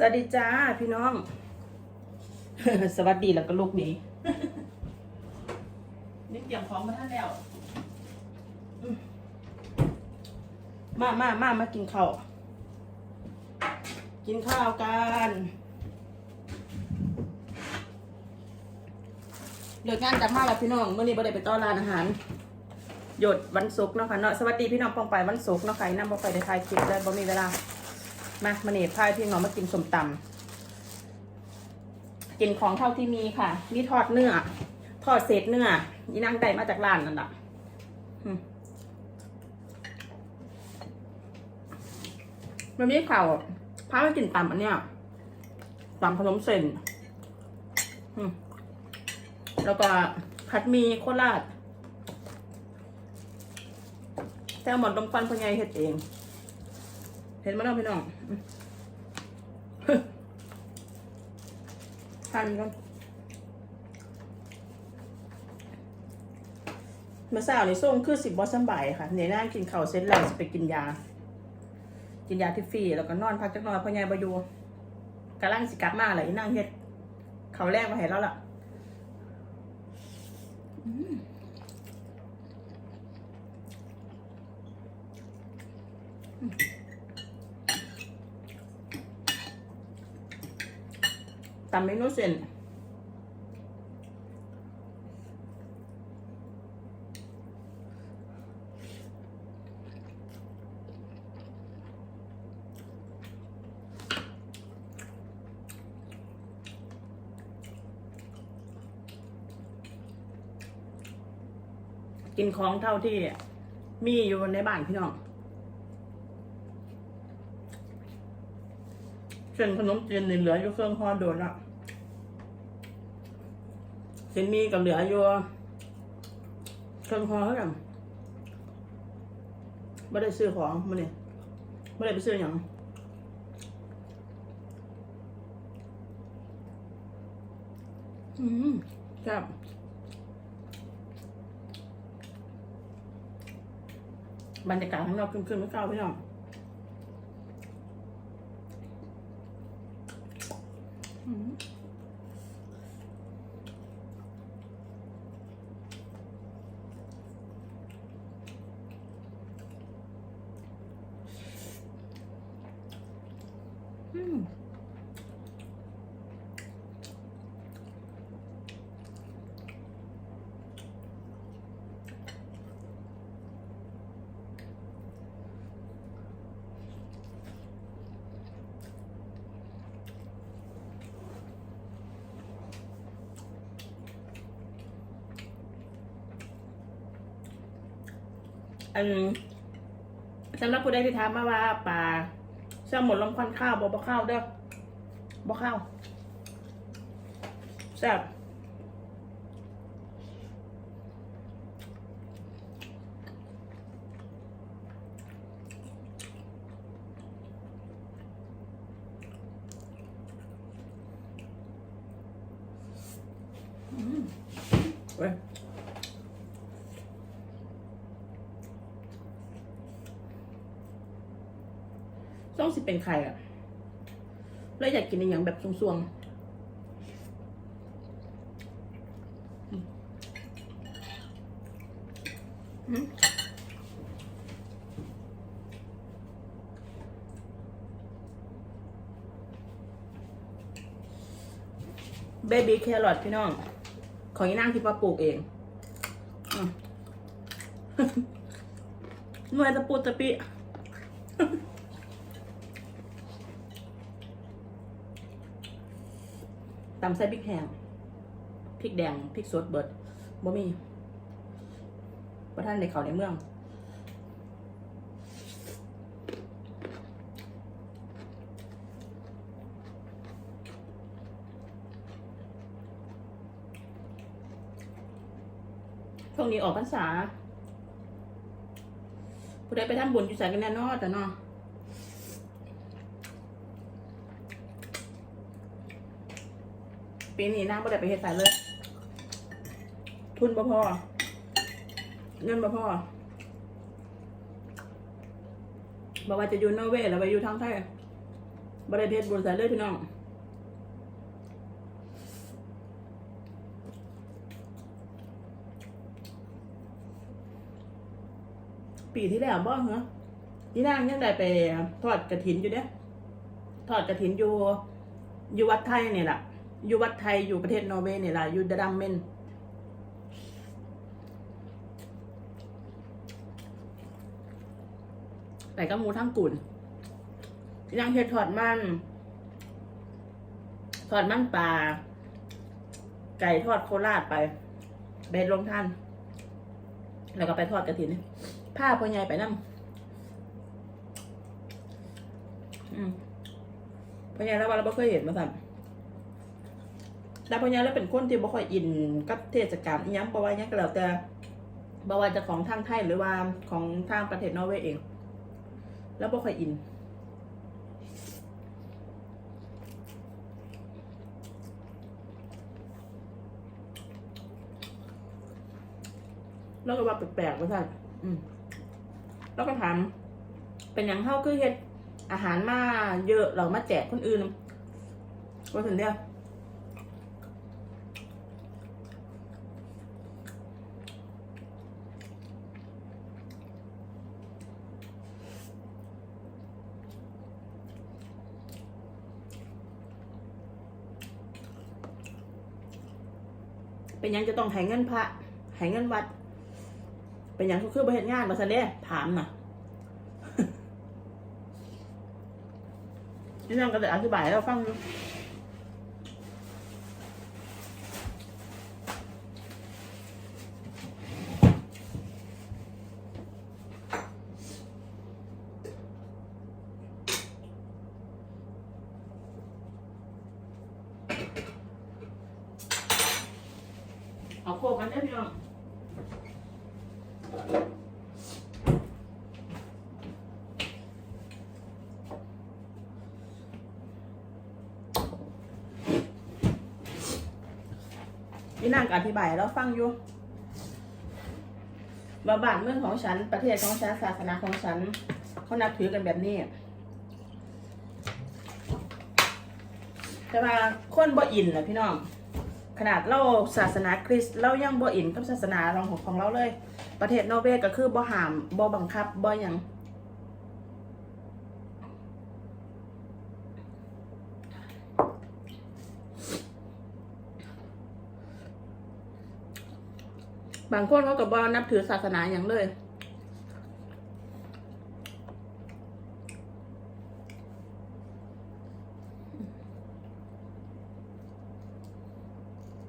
สวัสดีจ้าพี่น้อง สวัสดีแล้วก็ลูกนี้นี่เตรียมพร้อมมาท่านแล้ว มามามามากินข้าว กินข้าวกันเลิกงานจากมาแล้วพี่น้องเมื่อนี้บ่ได้ไปต้อนร้านอาหาร หยดวันศุกร์เนาะค่ะเนาะสวัสดีพี่น้องปองไปวันศุกร์เนาะค่ะนั่งบ่ไปได้ถ่ายคลิปเลยบ่มีเวลา มามาเนี่พายพี่น้องมากินสมตำกินของเท่าที่มีค่ะมีทอดเนื้อ ทอดเศษเนื้อยี่นั่งได้มาจากร้านนั่นแหละมันมีข่าวพาไปกินตำอันเนี้ยตำขนมเส้นแล้วก็ผัดมีโคราชแซลมอนดมควันพญายเฮ็ดเอง เห็นไหมน้องพี่น้องทานกันมาสาวในส่งคือสิบบอสบายค่ะเนี่ยนั่งกินข้าวเสร็จแล้วจะไปกินยา กินยาที่ฟรีแล้วก็นอนพักจักหน่อยเพราะยายบายูกำลังสิกลับมาเลยนั่งเฮ็ดเขาแรกมาเห็นแล้วล่ะ อืมตำเมนูเส้นกินของเท่าที่มีอยู่ในบ้านพี่น้องเส้นขนมจีนนี่เหลืออยู่เครื่องห่อโดนละ เส้นมีกับเหลืออยู่เครื่องห่อเท่ากันไม่ได้ซื้อของมาเนี่ยไม่ได้ไปซื้ออย่างอืมครับบรรยากาศข้างนอกคึมๆไม่เข้าพี่น้อง อันสำหรับผู้ใดที่ถามมาว่าปลาแซลมอนลมควันข้าวบ่บ่ข้าวเด้อบ่ข้าวแซ่บอืมเว้ย ต้องสิ เป็นไข่อะแล้วอยากกินในอย่างแบบสวงๆเบบี้แครอทพี่น้อง ของยี่นางที่ป้าปลูกเองอืมหน่วยตะปูตะปิ ตำใส่พริกแห้งพริกแดงพริกสดเบิดบ่มีบ่ท่านในเขาในเมืองช่วงนี้ออกพรรษาผู้ใดไปทำบุญอยู่ใส่กันแน่นอนแต่เนาะ ปีนี้นางบ่ได้ไปเฮ็ดสายเลย ทุนบ่พอ เงินบ่พอบอกว่าจะอยู่นอร์เวย์แล้วไปอยู่ทางไทยบริเพชรบุญใส่เลยพี่น้องปีที่แล้วบ่เหรอนี่นางยังได้ไปทอดกระถินอยู่เด้ทอดกระถินอยู่อยู่วัดไทยเนี่ยแหละ อยู่วัดไทยอยู่ประเทศนอร์เวย์เนี่ยแหละอยู่ดดัมเมนแต่ก็หมูทั้งกุ่นย่างเห็ดทอดมันทอดมันปลา ไก่ทอดโคราชไป เบนลงท่าน แล้วก็ไปทอดกระถินผ้าพ่อใหญ่ไปนั่อืมพ่อใหญ่แล้วว่าเราไม่เคยเห็นมาสั่น แต่พอใหญ่แล้วเป็นคนที่บ่ค่อยอินกับเทศกาลอิหยังบ่ว่ายังก็แล้วแต่บ่ว่าจะของทางไทยหรือว่าของทางประเทศนอร์เวย์เอง แล้วบ่ค่อยอินแล้วก็ว่าแปลกๆว่าสั่นแล้วก็ถาม เป็นอย่างเท่าคือเฮ็ดอาหารมาเยอะเรามาแจกคนอื่นว่าถึงเดียว เป็นยังจะต้องให้เงินพระให้เงินวัด เป็นยังเขาคือบ่เฮ็ดงานมาซะเด้ถามน่ะนี่นั่งก็จะอธิบายให้เราฟัง เอาโคกันได้พี่น้องนี่นางอธิบายให้เราฟังอยู่ว่าบ้านเมืองของฉัน ประเทศของฉัน ศาสนาของฉัน เขานับถือกันแบบนี้ แต่ว่าคนบ่อินนะพี่น้อง ขนาดเราศาสนาคริสต์เรายังบ่อินกับศาสนาของของเราเลย ประเทศนอร์เวย์ก็คือบ่ห้ามบ่บังคับบ่หยังบางคนเขาก็บ่นับถือศาสนาอย่างเลย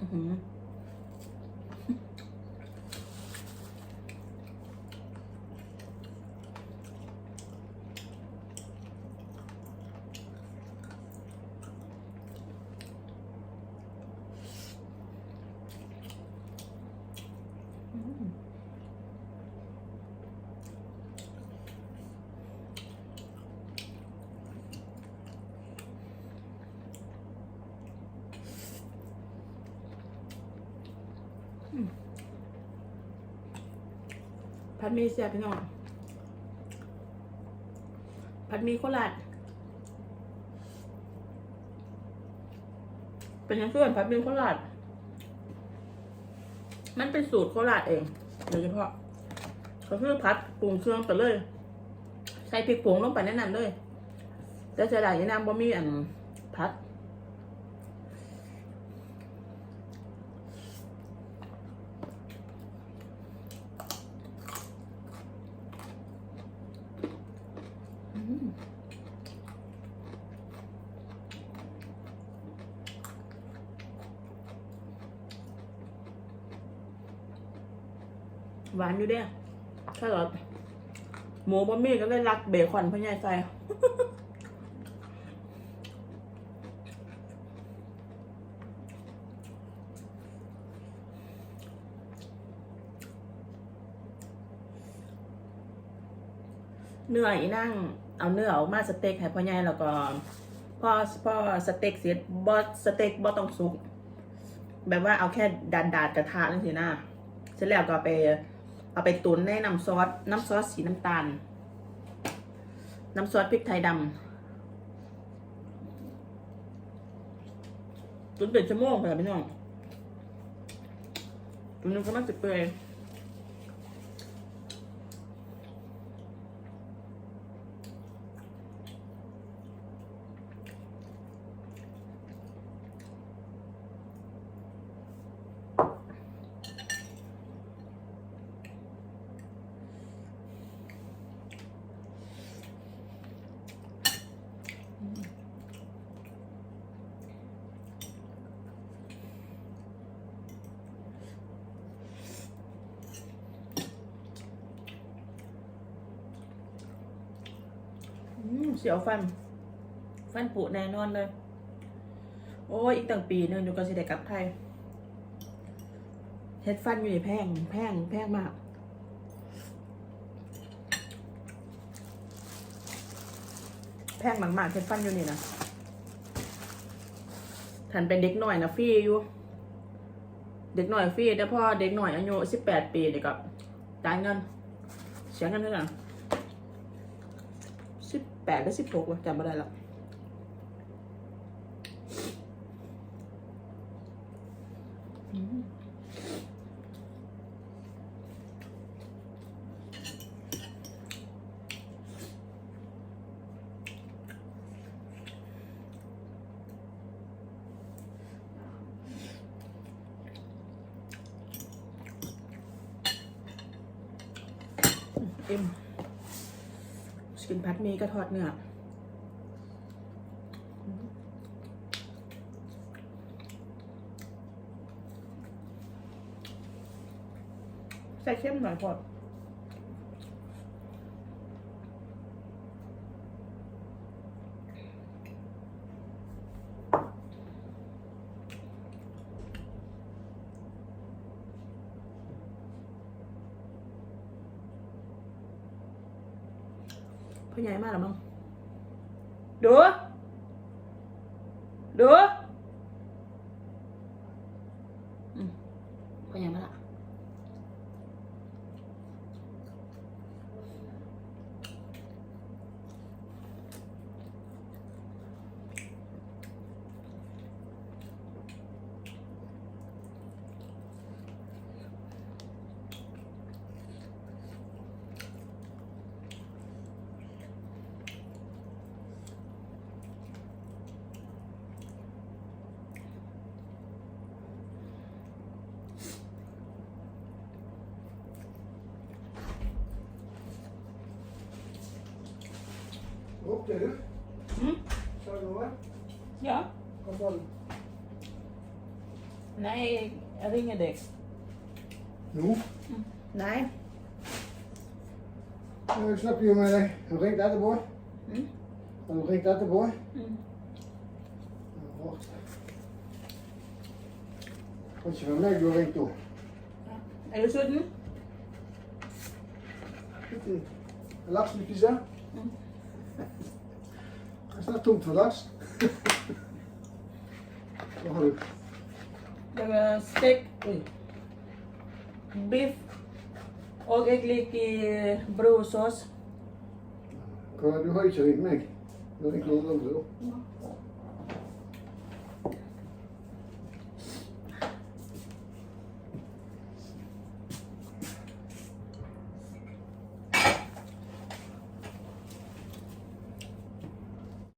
อื้อหือ ผัดมีเสียพี่น้องผัดมีโคราชเป็นยังเพื่อนผัดมีโคราชมันเป็นสูตรโคราชเองโดยเฉพาะก็คือผัดปรุงเครื่องไปเลย ใส่พริกผงลงไปแน่นอนเลย แต่เสียดายอยางนำบ่มีอันผัด หวานอยู่เด้ถ้าเกิดหมูบะหมี่ก็เลยรักเบคอนพ่อใหญ่ใส่เนื้ออีนั่งเอาเนื้อออกมาสเต็กให้พ่อใหญ่แล้วก็พ่อพ่อสเต็กเสร็จบอสเต็กบอต้องสุก แบบว่าเอาแค่ดาดดาดกระทะนั่นสินะเสร็จแล้วก็ไป เอาไปตุ๋นในน้ำซอส น้ำซอสสีน้ำตาล น้ำซอสพริกไทยดำตุ๋นเป็นชั่วโมงค่ะพี่น้องตุ๋นจนกระทั่งจะเปื่อย เสียวฟัน ฟันผุแน่นอนเลย โอ้ยอีกตั้งปีหนึงอยู่ก็สิได้กลับไทยเฮ็ดฟันอยู่นี่แพงแพงแพงมากแพงมากๆเฮ็ดฟันอยู่นี่นะท่านเป็นเด็กหน่อยนะฟรีอยู่ เด็กหน่อยฟรีแต่พ่อเด็กหน่อยอายุสิบแปดปีเด็กก็จ่ายเงินเสียเงินเท่าไหร่ แปดหรือสิบหกวะจำไม่ได้ละอืมอิ่ม กินพัดเมีก็ทอดเนื้อใส่เข้มหน่อยพอ มากหรอมั้งดูดู Op de rug. Hm? Zou je hoor? Ja. Kom dan. Nee, ringendik. Nu? Nee. Uh, snap je maar. Hoe ging dat ervoor? Hm? Hoe ging dat ervoor? Hm. Nou, wacht. Wat je van mij door ging toe. En je zit nu? Laks met pizza? Hm. Det er snart tomt for laks. Hva har du? Det er stekt biff. Og jeg liker brødsaus. Du har ikke ringt meg. Du har ringt noen andre òg.